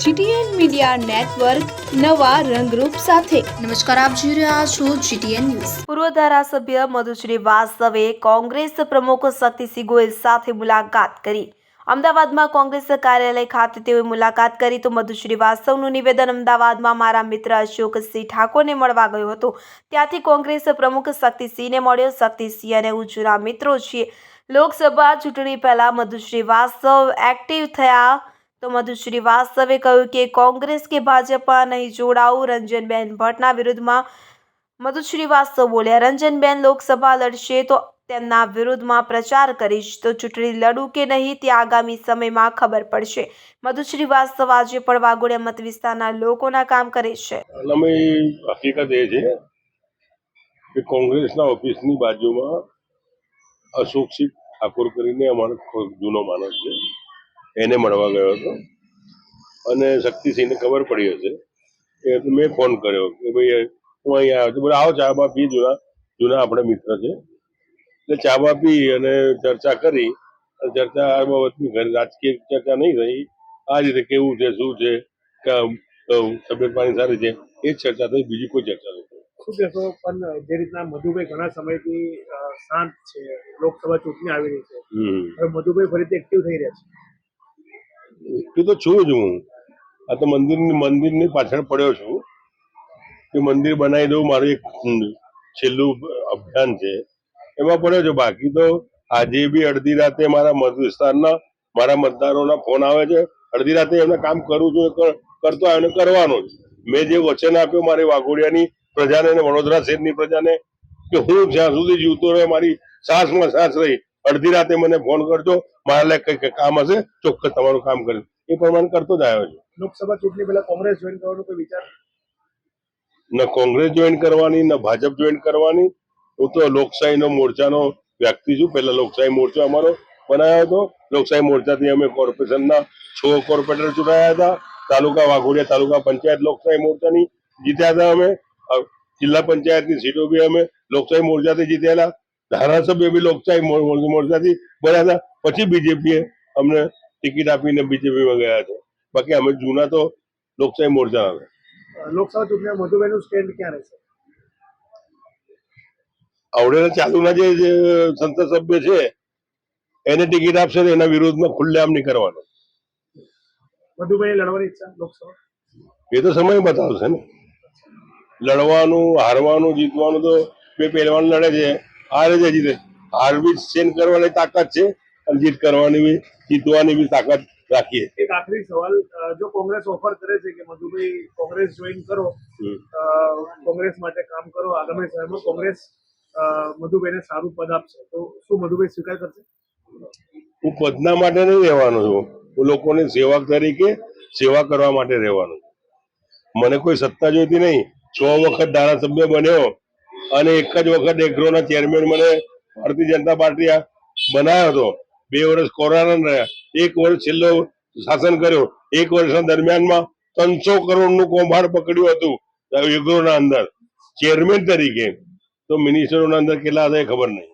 GTN media network નવા રંગરૂપ સાથે. નમસ્કાર આપ જોઈ રહ્યા છો જીટીએન ન્યૂઝ. પૂર્વ ધારાસભ્ય મધુશ્રી વાસવે કોંગ્રેસ પ્રમુખ શક્તિસિંહ ગોયલ સાથે મુલાકાત કરી. અમદાવાદમાં કોંગ્રેસ કાર્યાલય ખાતે તેઓએ મુલાકાત કરી તો મધુશ્રી વાસવનું નિવેદન અમદાવાદમાં મારા મિત્ર અશોકસિંહ ઠાકોરને મળવા ગયો હતો. ત્યાંથી કોંગ્રેસ પ્રમુખ શક્તિસિંહને મળ્યો. શક્તિસિંહ અને હું જૂના મિત્રો છીએ. લોકસભા ચૂંટણી પહેલા મધુશ્રી વાસવ એક્ટિવ થયા. તો મધુ કહ્યું કે કોંગ્રેસ કે ભાજપમાં નહીં જોડાવું. રંજનબેન ભટ્ટના વિરુદ્ધમાં મધુ બોલ્યા. રંજનબેન લોકસભા લડશે તો તેમના વિરુદ્ધમાં પ્રચાર કરીશ. તો ચૂંટણી લડું કે નહીં તે આગામી સમયમાં ખબર પડશે. મધુ શ્રીવાસ્તવ આજે પણ વાઘોડિયા મત વિસ્તારના લોકોના કામ કરે છે. હકીકત એ છે કે કોંગ્રેસના ઓફિસની બાજુમાં અશોકસિંહ ઠાકોર કરીને અમારો જૂનો માણસ છે. એને મળવા ગયો હતો. અને શક્તિસિંહને ખબર પડી હશે કે મેં ફોન કર્યો કે ભાઈ હું અહીંયા આવ્યો છું. બોલે આવો ચા બા પી જૂના જૂના આપણા મિત્ર છે. એટલે ચા બા પી અને ચર્ચા કરી. ચર્ચા આ બાબતની ઘરે રાજકીય ચર્ચા નહીં થઈ. આ રીતે કેવું છે શું છે કે તબિયત પાણી સારી છે એ ચર્ચા થઈ. બીજી કોઈ ચર્ચા નહીં શું કહેશો પણ જે રીતના મધુભાઈ ઘણા સમયથી શાંત છે. લોકસભા ચૂંટણી આવી રહી છે. મધુભાઈ ફરીથી એક્ટિવ થઈ રહ્યા છે. એ તો છું જ હું. આ તો મંદિરની મંદિરની પાછળ પડ્યો છું. કે મંદિર બનાવી દઉં, મારું એક છેલ્લું અભિયાન છે. એમાં પડ્યો છું. બાકી તો આજે બી અડધી રાતે મારા મત વિસ્તારના, મારા મતદારોના ફોન આવે છે. અડધી રાતે એમને કામ કરું છું કરતો અને કરવાનું જ. મેં જે વચન આપ્યું મારી વાઘોડિયાની પ્રજાને અને વડોદરા શહેરની પ્રજાને, કે હું જ્યાં સુધી જીવતો રહે, મારી સાસમાં સાસ રહી. અડધી રાતે મને ફોન કરજો. મારા લાયક કઈ કામ હશે ચોક્કસ તમારું કામ કરી એ પ્રમાણે કરતો જ આવ્યો છું. લોકસભા ચૂંટણી પહેલા કોંગ્રેસ જોઈન કરવાનો કોઈ વિચાર? ન કોંગ્રેસ જોઈન કરવાની ન ભાજપ જોઈન કરવાની. હું તો લોકશાહીનો મોરચાનો વ્યક્તિ છું. પહેલા લોકશાહી મોરચો અમારો બનાવ્યો હતો. લોકશાહી મોરચાથી અમે કોર્પોરેશનના છ કોર્પોરેટર ચૂંટાયા હતા. તાલુકા વાઘોડિયા તાલુકા પંચાયત લોકશાહી મોરચાની જીત્યા હતા અમે. જિલ્લા પંચાયતની સીટો બી અમે લોકશાહી મોરચાથી જીત્યેલા ધારાસભ્ય બી લોકશાહી મોરચાથી બન્યા હતા. પછી બીજેપીએ અમને ટિકિટ આપીને બીજેપીમાં ગયા છે. બાકી અમે જૂના તો લોકશાહી મોરચા આવે. લોકસભા ચૂંટણીમાં મધુભાઈનું સ્ટેન્ડ ક્યાં રહેશે? આવડેલા ચાલુના જે જે સંસદ સભ્ય છે એને ટિકિટ આપશે તો એના વિરોધમાં ખુલ્લેઆમ નહીં કરવાનો. મધુભાઈ લડવાની ઈચ્છા લોકસભા? એ તો સમય બતાવશે ને. લડવાનું હારવાનું જીતવાનું તો બે પહેલવાન લડે છે. હારે જ જીતે હાર બી સેન કરવાની તાકાત છે અને જીત કરવાની બી જીતવાની બી તાકાત રાખીએ. એક આખરી સવાલ જો કોંગ્રેસ ઓફર કરે છે કે મધુભાઈ કોંગ્રેસ જોઈન કરો કોંગ્રેસ માટે કામ કરો આગામી સમયમાં કોંગ્રેસ મધુભાઈને સારું પદ આપશે તો શું મધુભાઈ સ્વીકાર કરશે? હું પદના માટે નહીં રહેવાનો છું. હું લોકોને સેવક તરીકે સેવા કરવા માટે રહેવાનો મને કોઈ સત્તા જોઈતી નહીં. છ વખત ધારાસભ્ય બન્યો અને એક જ વખત એગ્રોના ચેરમેન મને ભારતીય જનતા પાર્ટી બનાવ્યો હતો. બે વર્ષ કોરોના રહ્યા. એક વર્ષ છેલ્લો શાસન કર્યો. એક વર્ષના દરમિયાનમાં ત્રણસો કરોડનું કૌભાંડ પકડ્યું હતું એગ્રોના અંદર. ચેરમેન તરીકે. તો મિનિસ્ટરોના અંદર કેટલા હતા એ ખબર નહીં.